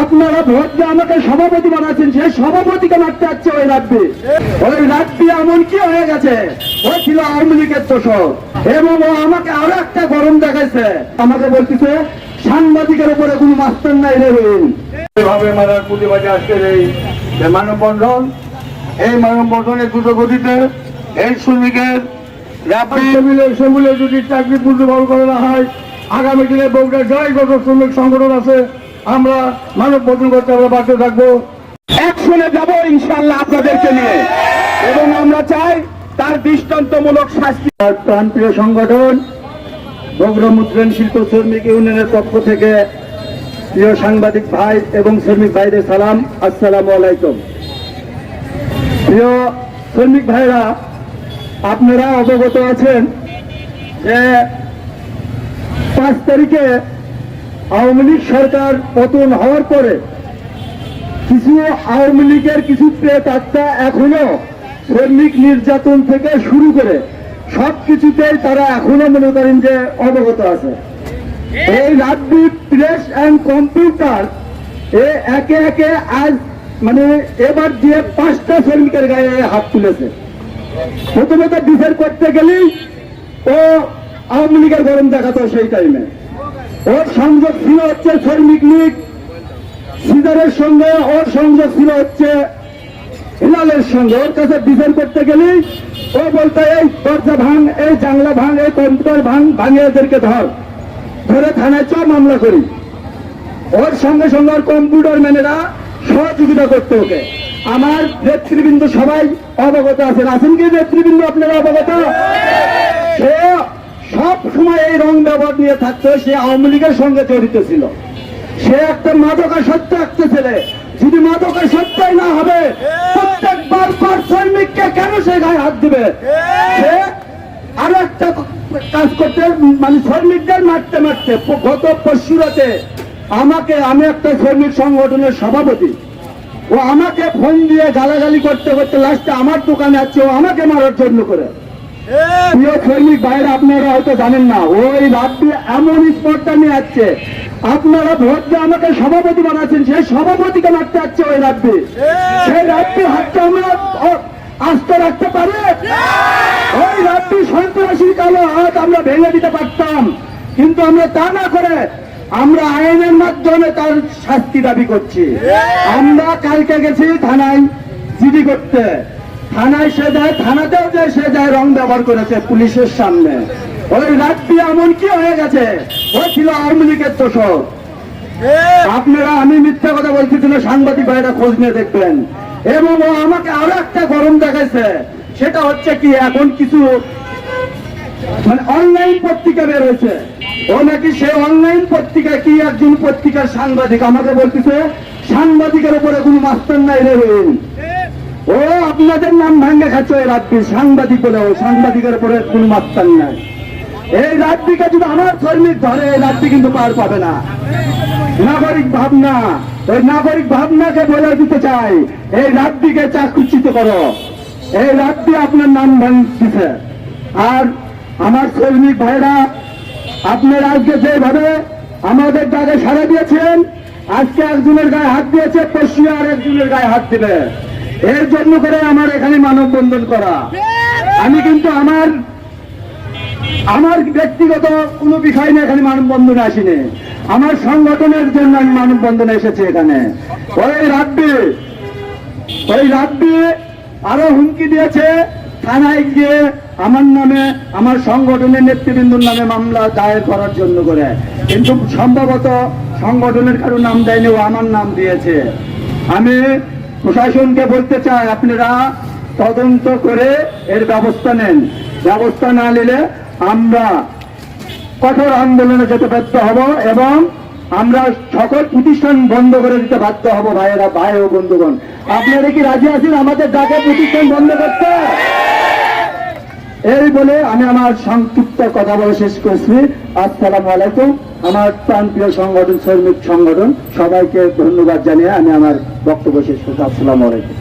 আপনারা ভোট দিয়ে আমাকে সভাপতি বানাচ্ছেন সেই সভাপতিকে মারতে যাচ্ছে ওই রাব্বি। ওই রাব্বি এমন কি হয়ে গেছে? ও ছিল আওয়ামী লীগের তোষক। এবং ও আমাকে আরও একটা গরম দেখাইছে। আমাকে বলতেছে সাংবাদিকের উপরে কোনো মাস্টার নাই রে রহিম। এভাবে মারার প্রতিবাদে আজকের এই মানববন্ধন এই মানববন্ধনের দ্রুত গতিতে এই শ্রমিকের সেগুলো যদি চাকরি পুনর্বল করা না হয় আগামী দিনে বগুড়া জয় যত শ্রমিক সংগঠন আছে আমরা মানব মানববন্ধন করতে আমরা বাধ্য থাকব। একশনে যাব ইনশাল্লাহ আপনাদেরকে নিয়ে। এবং আমরা চাই তার দৃষ্টান্তমূলক শাস্তি। প্রাণপ্রিয় সংগঠন বগুড়া মুদ্রণ শিল্প শ্রমিক ইউনিয়নের পক্ষ থেকে প্রিয় সাংবাদিক ভাই এবং শ্রমিক ভাইদের সালাম। আসসালামু আলাইকুম। প্রিয় শ্রমিক ভাইরা, আপনারা অবগত আছেন যে পাঁচ তারিখে আওয়ামী লীগ সরকার পতন হওয়ার পরে কিছু আওয়ামী লীগের কিছু প্রেত আত্মা এখনও শ্রমিক নির্যাতন থেকে শুরু করে সব কিছুতেই তারা এখনও মনে করেন যে অবগত আছে। এই রাজ্যি প্রেস অ্যান্ড কম্পিউটার এ একে একে আজ মানে এবার দিয়ে পাঁচটা শ্রমিকের গায়ে হাত তুলেছে। প্রথমত বিচার করতে গেলেই ও আওয়ামী লীগের গরম দেখাতো সেই টাইমে ওর সংযোগ ছিল হচ্ছে শ্রমিক লীগ, সিজারের সঙ্গে ওর সংযোগ ছিল হচ্ছে হিলালের সঙ্গে। ওর কাছে বিচার করতে গেলেই ও বলতো, এই দরজা ভাঙ, এই জানলা ভাঙ, এই কম্পিউটার ভাঙ, ভাঙে এদেরকে ধর। ধরে থানায় চ, মামলা করি। ওর সঙ্গে সঙ্গে ওর কম্পিউটার ম্যানেরা সহযোগিতা করতে ওকে। আমার নেতৃবৃন্দ সবাই অবগত আছেন। আছেন কি নেতৃবৃন্দ আপনারা অবগত? সে সব সময় এই রং ব্যবহার নিয়ে থাকতো, সে আওয়ামী লীগের সঙ্গে জড়িত ছিল। সে একটা মাদকাসক্ত একটা ছেলে। যদি মাদকাসক্তই না হবে, প্রত্যেকবার পর শ্রমিককে কেন সে গায়ে হাত দিবে? সে আরও একটা কাজ করতে মানে শ্রমিকদের মারতে মারতে, গত পরশুরাতে আমাকে, আমি একটা শ্রমিক সংগঠনের সভাপতি। ও আমাকে ফোন দিয়ে গালাগালি করতে করতে লাস্টে আমার দোকানে আছে ও আমাকে মারার জন্য করে। প্রিয় সৈনিক বাইরে আপনারা হয়তো জানেন না, ওই রাত্রি এমন স্পর্ধা নিয়ে আসছে। আপনারা ভোট দিয়ে আমাকে সভাপতি বানাচ্ছেন, সেই সভাপতিকে মারতে যাচ্ছে ওই রাত্রি। সেই রাত্রি হাতটা আমরা আস্তে রাখতে পারি? ওই রাত্রি সন্ত্রাসী কালো হাত আমরা ভেঙে দিতে পারতাম। কিন্তু আমরা তা না করে, আমরা আইনের মাধ্যমে তার শাস্তি দাবি করছি। আমরা কালকে গেছি থানায় জিডি করতে। থানায় সে যায় থানাতেও যে সে যায় রং ব্যবহার করেছে পুলিশের সামনে। ওই রাত্রি এমন কি হয়ে গেছে? ও ছিল আওয়ামী লীগের তোষক। আপনারা আমি মিথ্যা কথা বলতেছি না সাংবাদিক ভাইরা খোঁজ নিয়ে দেখবেন। এবং ও আমাকে আরও একটা গরম দেখাইছে সেটা হচ্ছে কি এখন কিছু মানে অনলাইন পত্রিকা বের হয়েছে। ও নাকি সে অনলাইন পত্রিকা কি একজন পত্রিকার সাংবাদিক আমাকে বলতেছে সাংবাদিকের উপরে কোনো মাস্টার নাই রে আপনাদের নাম ভাঙ্গে খাচ্ছে ওই রাত্রি সাংবাদিক বলে, ও সাংবাদিকের উপরে কোনো মাস্টার নাই। এই রাত্রিকে যদি আমার শ্রমিক ধরে, এই রাত্রি কিন্তু পার পাবে না। নাগরিক ভাবনা, ওই নাগরিক ভাবনাকে বলে দিতে চাই, এই রাত্রিকে চাকরিচ্যুত করো। এই রাত্রি আপনার নাম ভাঙছে আর আমার শ্রমিক ভাইরা, আপনারা আজকে যেভাবে আমাদের ডাকে সাড়া দিয়েছেন, আজকে একজনের গায়ে হাত দিয়েছে পশু আর একজনের গায়ে হাত দিবে। এর জন্য করে আমার এখানে মানববন্ধন করা। আমি কিন্তু আমার আমার ব্যক্তিগত কোনো বিষয় নিয়ে এখানে মানববন্ধনে আসিনি। আমার সংগঠনের জন্য আমি মানববন্ধনে এসেছি এখানে। ওই রাব্বি ওই রাব্বি আরও হুমকি দিয়েছে, থানায় গিয়ে আমার নামে, আমার সংগঠনের নেতৃবৃন্দর নামে মামলা দায়ের করার জন্য করে। কিন্তু সম্ভবত সংগঠনের কারও নাম দেয়নি, ও আমার নাম দিয়েছে। আমি প্রশাসনকে বলতে চাই, আপনারা তদন্ত করে এর ব্যবস্থা নেন। ব্যবস্থা না নিলে আমরা কঠোর আন্দোলনে যেতে বাধ্য হব এবং আমরা সকল প্রতিষ্ঠান বন্ধ করে দিতে বাধ্য হব, ভাইয়েরা, ভাই ও বন্ধুগণ। আপনারা কি রাজি আছেন? আমাদের ডাকে প্রতিষ্ঠান বন্ধ করতে? এই বলে আমি আমার সংক্ষিপ্ত কথা বলে শেষ করছি। আসসালামু আলাইকুম। আমার প্রাণপ্রিয় সংগঠন, শ্রমিক সংগঠন, সবাইকে ধন্যবাদ জানিয়ে আমি আমার বক্তব্য শেষ করছি। আসসালামু আলাইকুম।